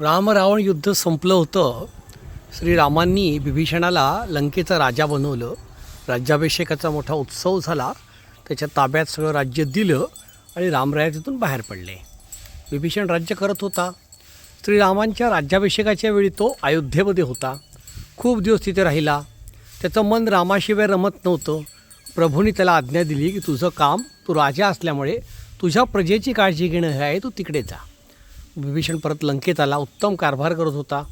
राम रावण युद्ध संपलं होतं. श्रीरामांनी विभीषणाला लंकेचा राजा बनवलं. राज्याभिषेकाचा मोठा उत्सव झाला. त्याच्या ताब्यात सगळं राज्य दिलं आणि रामराया तिथून बाहेर पडले. विभीषण राज्य करत होता. श्रीरामांच्या राज्याभिषेकाच्या वेळी तो अयोध्येमध्ये होता. खूप दिवस तिथे राहिला. त्याचं मन रामाशिवाय रमत नव्हतं. प्रभूंनी त्याला आज्ञा दिली की तुझं काम तू राजा असल्यामुळे तुझ्या प्रजेची काळजी घेणं हे आहे तू तिकडे जा. विभीषण परत लंकेत आला उत्तम कारभार करत होता.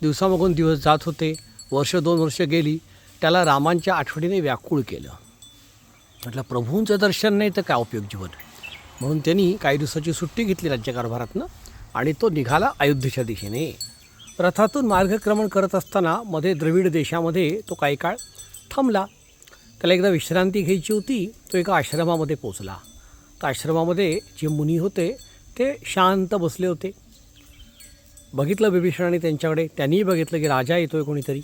दिवसामागून दिवस जात होते. वर्ष दोन वर्ष गेली. त्याला रामांच्या आठवणीने व्याकुळ केलं. म्हटलं प्रभूंचं दर्शन नाही तर काय उपयोग जीवन? म्हणून त्यांनी काही दिवसाची सुट्टी घेतली राज्यकारभारातनं आणि तो निघाला अयोध्येच्या दिशेने. रथातून मार्गक्रमण करत असताना मध्ये द्रविड देशामध्ये तो काही काळ थांबला. त्याला एकदा विश्रांती घ्यायची होती. तो एका आश्रमामध्ये पोचला त्या आश्रमामध्ये जे मुनी होते ते शांत बसले होते. बघितलं विभीषणाने त्यांच्याकडे. त्यांनीही बघितलं की राजा येतो आहे कोणीतरी.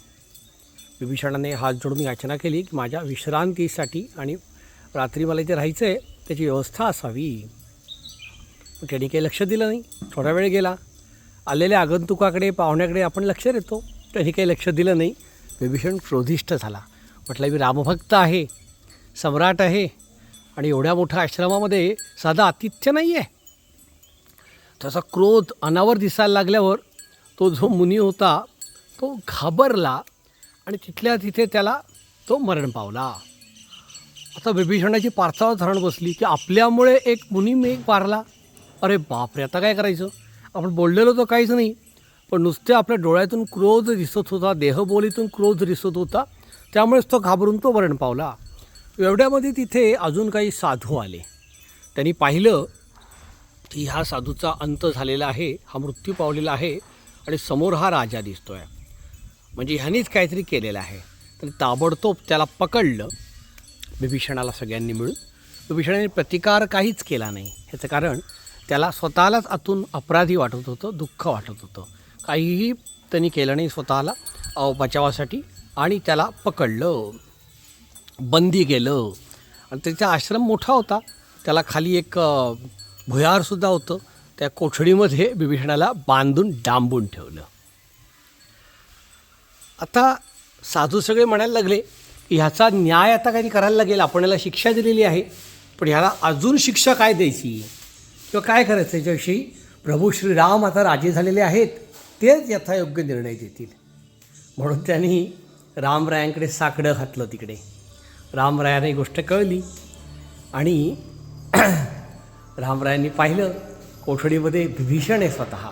विभीषणाने हात जोडून याचना केली की माझ्या विश्रांतीसाठी आणि रात्री मला इथे राहायचं आहे त्याची व्यवस्था असावी. पण त्यांनी काही लक्ष दिलं नाही. थोडा वेळ गेला. आलेल्या आगंतुकाकडे पाहुण्याकडे आपण लक्ष देतो. त्यांनी काही लक्ष दिलं नाही. विभीषण क्रोधिष्ठ झाला. म्हटलं मी रामभक्त आहे. सम्राट आहे. आणि एवढ्या मोठ्या आश्रमामध्ये साधा आतिथ्य नाही आहे त्याचा क्रोध अनावर दिसायला लागल्यावर तो जो मुनी होता तो घाबरला आणि तिथल्या तिथे त्याला तो मरण पावला. आता विभीषणाची पार्थावर धरण बसली की आपल्यामुळे एक मुनी मेघ पारला अरे बापरे आता काय करायचं? आपण बोललेलो तर काहीच नाही पण नुसते आपल्या डोळ्यातून क्रोध दिसत होता देहबोलीतून क्रोध दिसत होता त्यामुळेच तो घाबरून तो मरण पावला. एवढ्यामध्ये तिथे अजून काही साधू आले. त्यांनी पाहिलं की ह्या साधूचा अंत झालेला आहे हा मृत्यू पावलेला आहे आणि समोर हा राजा दिसतो आहे म्हणजे ह्यानीच काहीतरी केलेलं आहे. तर ताबडतोब त्याला पकडलं. विभीषणाला सगळ्यांनी मिळून. विभीषणाने प्रतिकार काहीच केला नाही. ह्याचं कारण त्याला स्वतःलाच आतून अपराधी वाटत होतं दुःख वाटत होतं. काहीही त्यांनी केलं नाही स्वतःला बचावासाठी. आणि त्याला पकडलं. बंदी केलं. आणि त्याचा आश्रम मोठा होता. त्याला खाली एक भुयारसुद्धा होतं. त्या कोठडीमध्ये विभीषणाला बांधून डांबून ठेवलं. आता साधू सगळे म्हणायला लागले की ह्याचा न्याय आता काही करायला लागेल. आपण याला शिक्षा दिलेली आहे. पण ह्याला अजून शिक्षा काय द्यायची? किंवा काय करायचं? याच्याविषयी प्रभू श्रीराम आता राजे झालेले आहेत. तेच यथायोग्य निर्णय देतील. म्हणून त्यांनी रामरायांकडे साकडं घातलं तिकडे. रामरायाने ही गोष्ट कळली. आणि रामरायांनी पाहिलं कोठडीमध्ये विभीषण आहे स्वतः.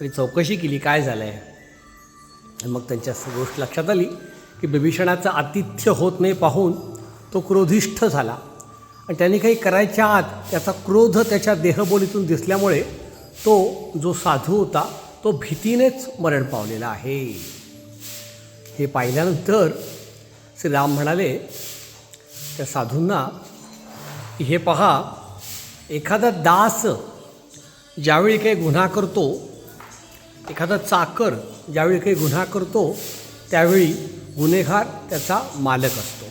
तरी चौकशी केली काय झालं आहे मग त्यांच्या गोष्ट लक्षात आली की बिभीषणाचं आतिथ्य होत नाही पाहून तो क्रोधिष्ठ झाला. आणि त्यांनी काही करायच्या आत त्याचा क्रोध त्याच्या देहबोलीतून दिसल्यामुळे तो जो साधू होता तो भीतीनेच मरण पावलेला आहे. हे पाहिल्यानंतर श्रीराम म्हणाले त्या साधूंना की हे पहा एखादा दास ज्यावेळी काही गुन्हा करतो एखादा चाकर ज्यावेळी काही गुन्हा करतो त्यावेळी गुन्हेगार त्याचा मालक असतो.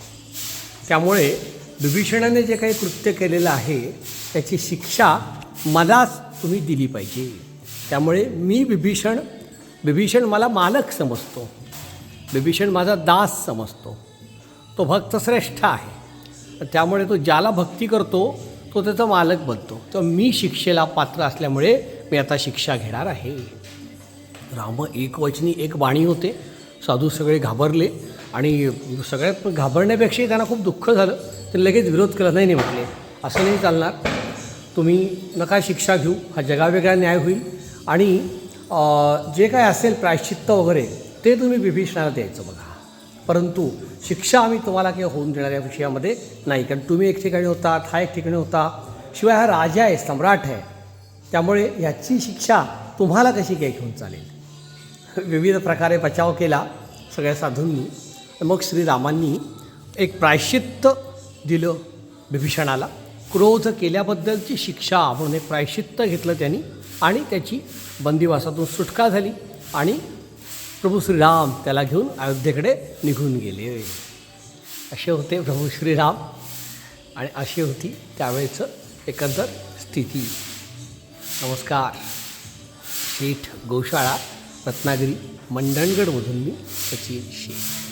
त्यामुळे विभीषणाने जे काही कृत्य केलेलं आहे त्याची शिक्षा मलाच तुम्ही दिली पाहिजे. त्यामुळे मी विभीषण विभीषण मला मालक समजतो. विभीषण माझा दास समजतो. तो भक्तश्रेष्ठ आहे. त्यामुळे तो ज्याला भक्ती करतो तो त्याचा मालक बनतो. तर मी शिक्षेला पात्र असल्यामुळे मी आता शिक्षा घेणार आहे. राम एकवचनी एक वाणी होते. साधू सगळे घाबरले आणि सगळ्यात घाबरण्यापेक्षाही त्यांना खूप दुःख झालं. ते लगेच विरोध करत नाही म्हटले असं नाही चालणार. तुम्ही नका शिक्षा घेऊ. हा जगावेगळा न्याय होईल. आणि जे काय असेल प्रायश्चित्त वगैरे ते तुम्ही विभीषणाला द्यायचं बघा. परंतु शिक्षा आम्ही तुम्हाला काही होऊन देणार या विषयामध्ये नाही. कारण तुम्ही एक ठिकाणी होता हा एक ठिकाणी होता. शिवाय हा राजा आहे सम्राट आहे. त्यामुळे ह्याची शिक्षा तुम्हाला कशी काय घेऊन चालेल? विविध प्रकारे बचाव केला सगळ्या साधूंनी. मग श्रीरामांनी एक प्रायश्चित्त दिलं विभीषणाला. क्रोध केल्याबद्दलची शिक्षा म्हणून एक प्रायश्चित्त घेतलं त्यांनी आणि त्याची बंदिवासातून सुटका झाली आणि प्रभू श्रीराम त्याला घेऊन अयोध्येकडे निघून गेले. असे होते प्रभू श्रीराम. आणि अशी होती त्यावेळेचं एकंदर स्थिती. नमस्कार. शेठ गोशाळा रत्नागिरी मंडणगडमधून मी सचिन शेठ.